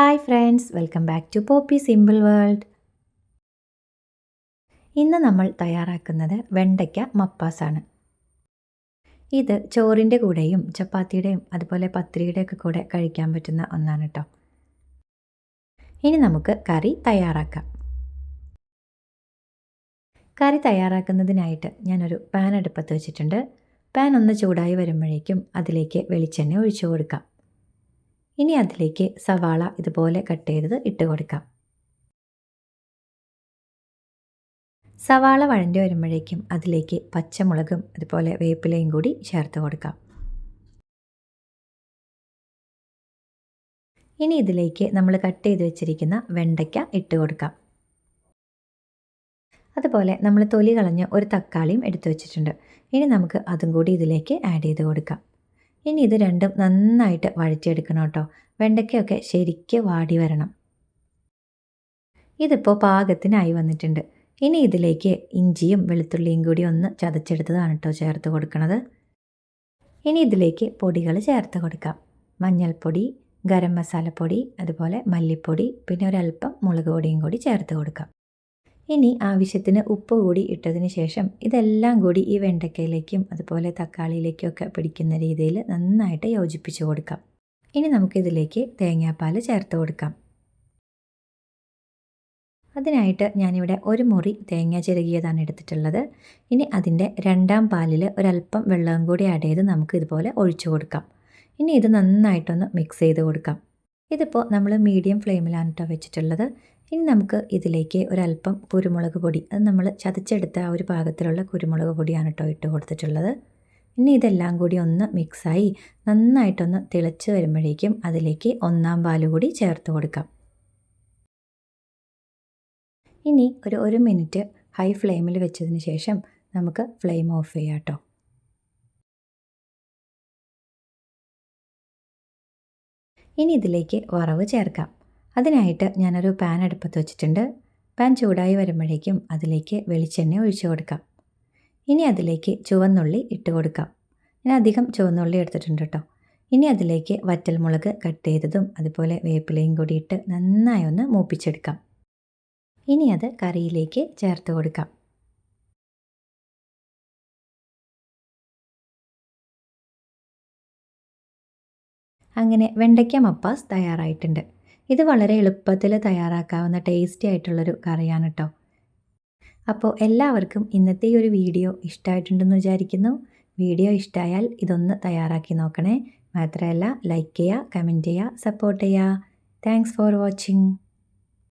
Hi friends welcome back to Poppy simple world. ഇന്ന് നമ്മൾ തയ്യാറാക്കുന്നത് വെണ്ടയ്ക്ക മപ്പാസാണ്. ഇത് ചോറിന്റെ കൂടെയും ചപ്പാത്തിയുടെയും അതുപോലെ പത്രിയുടെയൊക്കെ കൂടെ കഴിക്കാൻ പറ്റുന്ന ഒന്നാണ് കേട്ടോ ഇനി നമുക്ക് കറി തയ്യാറാക്കാം. കറി തയ്യാറാക്കുന്നതിനായിട്ട് ഞാനൊരു പാൻ അടുപ്പത്ത് വെച്ചിട്ടുണ്ട്. പാൻ ഒന്ന് ചൂടായി വരുമ്പോഴേക്കും അതിലേക്ക് വെളിച്ചെണ്ണ ഒഴിച്ചു കൊടുക്കാം. ഇനി അതിലേക്ക് സവാള ഇതുപോലെ കട്ട് ചെയ്തത് ഇട്ട് കൊടുക്കാം. സവാള വഴണ്ടി വരുമ്പോഴേക്കും അതിലേക്ക് പച്ചമുളകും അതുപോലെ വേപ്പിലയും കൂടി ചേർത്ത് കൊടുക്കാം. ഇനി ഇതിലേക്ക് നമ്മൾ കട്ട് ചെയ്ത് വെച്ചിരിക്കുന്ന വെണ്ടയ്ക്ക ഇട്ട് കൊടുക്കാം. അതുപോലെ നമ്മൾ തൊലി കളഞ്ഞ് ഒരു തക്കാളിയും എടുത്തു വെച്ചിട്ടുണ്ട്. ഇനി നമുക്ക് അതും കൂടി ഇതിലേക്ക് ആഡ് ചെയ്ത് കൊടുക്കാം. ഇനി ഇത് രണ്ടും നന്നായിട്ട് വഴറ്റിയെടുക്കണം കേട്ടോ. വെണ്ടയ്ക്കൊക്കെ ശരിക്ക് വാടി വരണം. ഇതിപ്പോൾ പാകത്തിനായി വന്നിട്ടുണ്ട്. ഇനി ഇതിലേക്ക് ഇഞ്ചിയും വെളുത്തുള്ളിയും കൂടി ഒന്ന് ചതച്ചെടുത്തതാണ് കേട്ടോ ചേർത്ത് കൊടുക്കുന്നത് ഇനി ഇതിലേക്ക് പൊടികൾ ചേർത്ത് കൊടുക്കാം. മഞ്ഞൾപ്പൊടി ഗരം മസാലപ്പൊടി അതുപോലെ മല്ലിപ്പൊടി പിന്നെ ഒരല്പം മുളക് പൊടിയും കൂടി ചേർത്ത് കൊടുക്കാം. ഇനി ആവശ്യത്തിന് ഉപ്പ് കൂടി ഇട്ടതിന് ശേഷം ഇതെല്ലാം കൂടി ഈ വെണ്ടയ്ക്കയിലേക്കും അതുപോലെ തക്കാളിയിലേക്കും ഒക്കെ പിടിക്കുന്ന രീതിയിൽ നന്നായിട്ട് യോജിപ്പിച്ച് കൊടുക്കാം. ഇനി നമുക്കിതിലേക്ക് തേങ്ങാപ്പാൽ ചേർത്ത് കൊടുക്കാം. അതിനായിട്ട് ഞാനിവിടെ ഒരു മുറി തേങ്ങ ചിരകിയതാണ് എടുത്തിട്ടുള്ളത്. ഇനി അതിന്റെ രണ്ടാം പാലിൽ ഒരല്പം വെള്ളം കൂടി ആഡ് ചെയ്ത് നമുക്ക് ഇതുപോലെ ഒഴിച്ചു കൊടുക്കാം. ഇനി ഇത് നന്നായിട്ടൊന്ന് മിക്സ് ചെയ്ത് കൊടുക്കാം. ഇതിപ്പോൾ നമ്മൾ മീഡിയം ഫ്ലെയിമിലാണ് കേട്ടോ വെച്ചിട്ടുള്ളത്. ഇനി നമുക്ക് ഇതിലേക്ക് ഒരല്പം കുരുമുളക് പൊടി. അത് നമ്മൾ ചതച്ചെടുത്ത ആ ഒരു പാകത്തിലുള്ള കുരുമുളക് പൊടിയാണ് കേട്ടോ ഇട്ട് കൊടുത്തിട്ടുള്ളത്. ഇനി ഇതെല്ലാം കൂടി ഒന്ന് മിക്സായി നന്നായിട്ടൊന്ന് തിളച്ച് വരുമ്പോഴേക്കും അതിലേക്ക് ഒന്നാം പാൽ കൂടി ചേർത്ത് കൊടുക്കാം. ഇനി ഒരു ഒരു മിനിറ്റ് ഹൈ ഫ്ലെയിമിൽ വെച്ചതിന് ശേഷം നമുക്ക് ഫ്ലെയിം ഓഫ് ചെയ്യാം കേട്ടോ. ഇനി ഇതിലേക്ക് വറവ് ചേർക്കാം. അതിനായിട്ട് ഞാനൊരു പാൻ അടുപ്പത്ത് വെച്ചിട്ടുണ്ട്. പാൻ ചൂടായി വരുമ്പോഴേക്കും അതിലേക്ക് വെളിച്ചെണ്ണ ഒഴിച്ചു കൊടുക്കാം. ഇനി അതിലേക്ക് ചുവന്നുള്ളി ഇട്ട് കൊടുക്കാം. ഞാൻ അധികം ചുവന്നുള്ളി എടുത്തിട്ടുണ്ട് കേട്ടോ. ഇനി അതിലേക്ക് വറ്റൽമുളക് കട്ട് ചെയ്തതും അതുപോലെ വേപ്പിലയും കൂടി ഇട്ട് നന്നായി ഒന്ന് മൂപ്പിച്ചെടുക്കാം. ഇനി അത് കറിയിലേക്ക് ചേർത്ത് കൊടുക്കാം. അങ്ങനെ വെണ്ടയ്ക്ക മപ്പാസ് തയ്യാറായിട്ടുണ്ട്. ഇത് വളരെ എളുപ്പത്തിൽ തയ്യാറാക്കാവുന്ന ടേസ്റ്റി ആയിട്ടുള്ളൊരു കറിയാണ് കേട്ടോ അപ്പോൾ എല്ലാവർക്കും ഇന്നത്തെ ഈ ഒരു വീഡിയോ ഇഷ്ടമായിട്ടുണ്ടെന്ന് വിചാരിക്കുന്നു. വീഡിയോ ഇഷ്ടമായാൽ ഇതൊന്ന് തയ്യാറാക്കി നോക്കണേ. മാത്രമല്ല ലൈക്ക് ചെയ്യുക കമന്റ് ചെയ്യുക സപ്പോർട്ട് ചെയ്യുക. Thanks for watching